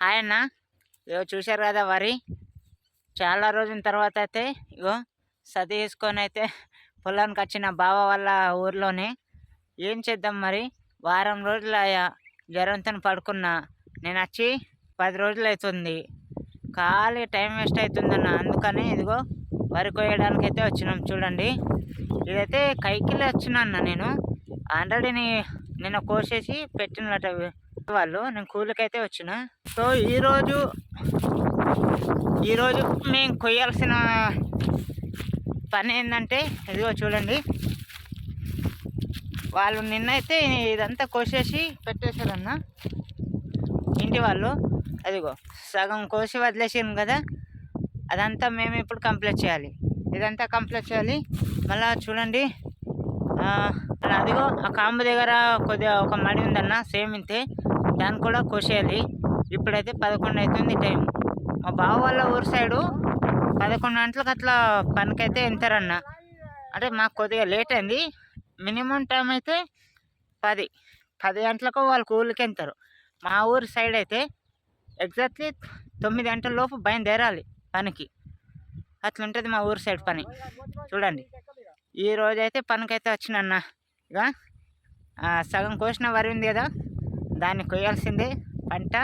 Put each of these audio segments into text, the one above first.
Hi అన్న. ఇగో చూశారు కదా వరి? చాలా రోజుల తర్వాత అయితే ఇగో సతి వేసుకొని అయితే పొలానికి వచ్చిన బావ వాళ్ళ ఊర్లోనే ఏం చేద్దాం మరి? వారం రోజులు జ్వరంతో పడుకున్నా. నేను వచ్చి పది రోజులు అవుతుంది. ఖాళీ టైం వేస్ట్ అవుతుందన్న అందుకని ఇదిగో వరి కోయడానికి అయితే వచ్చినాం. చూడండి. ఇదైతే కైకిలే వచ్చినా అన్న నేను. ఆల్రెడీ నిన్న కోసేసి పెట్టినట వాళ్ళు. నేను కూలికైతే వచ్చిన. సో ఈరోజు ఈరోజు మేము కొయ్యాల్సిన పని ఏంటంటే ఇదిగో చూడండి. వాళ్ళు నిన్నైతే ఇదంతా కోసేసి పెట్టేశారన్న. ఇంటి వాళ్ళు అదిగో సగం కోసి వదిలేసాను కదా. అదంతా మేము ఇప్పుడు కంప్లీట్ చేయాలి. ఇదంతా కంప్లీట్ చేయాలి. మళ్ళా చూడండి. అదిగో ఆ కాంబు దగ్గర కొద్దిగా ఒక మడి ఉందన్న సేమ్ ఇంతే. దాన్ని కూడా కోసేయాలి. ఇప్పుడైతే పదకొండు అవుతుంది టైం. మా బావ వాళ్ళ ఊరు సైడు పదకొండు గంటలకు అట్లా పనికైతే వెళ్తారన్న. అంటే మాకు కొద్దిగా లేట్ అయింది. మినిమం టైం అయితే పది. పది గంటలకు వాళ్ళు కూలికి వెళ్తారు. మా ఊరు సైడ్ అయితే ఎగ్జాక్ట్లీ తొమ్మిది గంటల లోపు బయలుదేరాలి పనికి. అట్లుంటుంది మా ఊరు సైడ్ పని. చూడండి. ఈ రోజు అయితే పనికైతే వచ్చినన్న. ఇక సగం కోసిన వరి ఉంది కదా. దాన్ని కొయ్యాల్సిందే పంట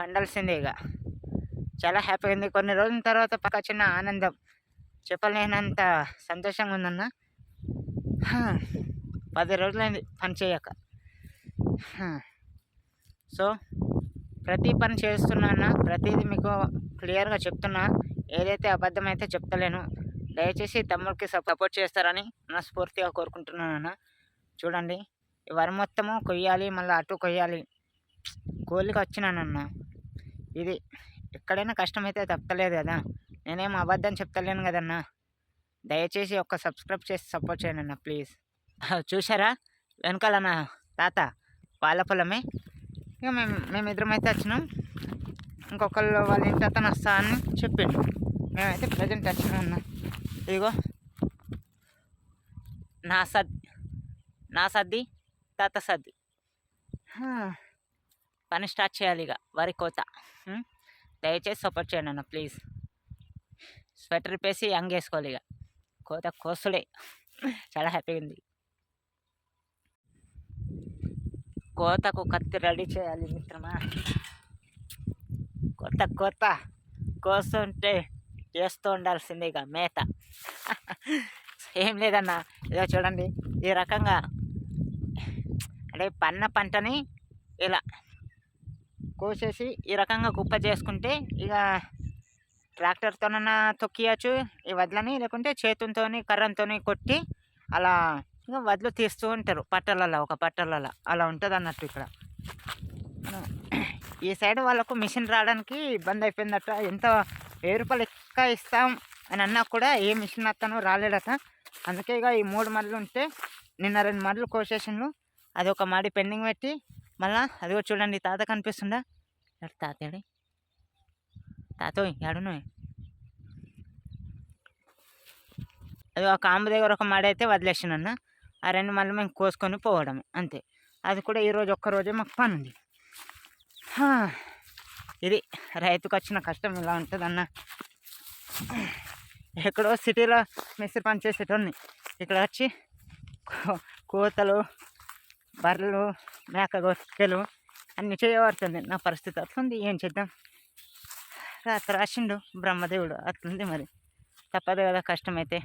పండాల్సిందే ఇక. చాలా హ్యాపీగా ఉంది. కొన్ని రోజుల తర్వాత పక్క చిన్న ఆనందం. చెప్పలేనంత సంతోషంగా ఉందన్న. పది రోజులైంది పని చేయక. సో ప్రతి పని చేస్తున్నా ప్రతిదీ మీకు క్లియర్గా చెప్తున్నా. ఏదైతే అబద్ధమైతే చెప్తలేను. దయచేసి తమ్ముడికి సపోర్ట్ చేస్తారని మనస్ఫూర్తిగా కోరుకుంటున్నాను అన్న. చూడండి. వరి మొత్తము కొయ్యాలి మళ్ళీ అటు కొయ్యాలి. కూలికి వచ్చినానన్న ఇది ఎక్కడైనా కష్టమైతే తప్పలేదు కదా. నేనేం అబద్ధం చెప్తలేను కదన్నా దయచేసి ఒక్క సబ్స్క్రైబ్ చేసి సపోర్ట్ చేయండి అన్న ప్లీజ్. చూసారా వెనకాల నా తాత వాళ్ళ పొలమే. ఇక మేము మేమిద్దరం అయితే వచ్చినాం. ఇంకొకళ్ళు వాళ్ళ ఇంటి అతను వస్తా అని చెప్పిండు. మేమైతే ప్రజెంట్ వచ్చినాం అన్న. ఇదిగో. నా సద్ నా సర్ది తాత సర్ది. పని స్టార్ట్ చేయాలి ఇక వరి కోత? దయచేసి సపోర్ట్ చేయండి అన్న ప్లీజ్. స్వెటర్ ఇప్పేసి యంగ్ వేసుకోవాలి ఇక కోత కోసుడే. చాలా హ్యాపీగా ఉంది. కోతకు కత్తి రెడీ చేయాలి మిత్రమా. కొత్త కొత్త కోస్తుంటే చేస్తూ ఉండాల్సిందే ఇక మేత. ఏం లేదన్న ఇదో చూడండి. ఈ రకంగా అంటే పన్న పంటని ఇలా కోసేసి ఈ రకంగా కుప్ప చేసుకుంటే ఇక ట్రాక్టర్తోనన్నా తొక్కియచ్చు ఈ వడ్లని లేకుంటే చేతులతో కర్రంతో కొట్టి అలా ఇక వడ్లు తీస్తూ ఉంటారు పట్టలలో ఒక పట్టలలో. అలా ఉంటుంది అన్నట్టు ఇక్కడ. ఈ సైడ్ వాళ్ళకు మిషన్ రావడానికి ఇబ్బంది అయిపోయిందట. ఎంత వెయ్యి రూపాయలు ఎక్కువ ఇస్తాం అని అన్నా కూడా ఏ మిషన్ అతను రాలేడట. అందుకే ఇక ఈ మూడు మడులు ఉంటే నిన్న రెండు మడులు కోసేషన్లు అది ఒక మాడి పెండింగ్ పెట్టి మళ్ళా అదిగో చూడండి తాత కనిపిస్తుందా? ఎక్కడ తాతేడి తాతోయ్ ఎడునోయ్ అది ఒక ఆంబ దగ్గర ఒక మాడి అయితే వదిలేసినన్న ఆ రెండు మళ్ళీ మేము కోసుకొని పోవడమే అంతే. అది కూడా ఈరోజు ఒక్క రోజే మాకు పని ఉంది ఇది రైతుకు వచ్చిన కష్టం ఇలా ఉంటుందన్న? ఎక్కడో సిటీలో మిస్త్రి పని చేసేటోడిని ఇక్కడ వచ్చి కోతలు బర్రెలు మేక గొర్రెలు అన్ని చేయబడుతుంది నా పరిస్థితి అట్లుంది. ఏం చేద్దాం? రాత్రి రాసిండు. బ్రహ్మదేవుడు అట్లుంది మరి. తప్పదు కదా కష్టమైతే.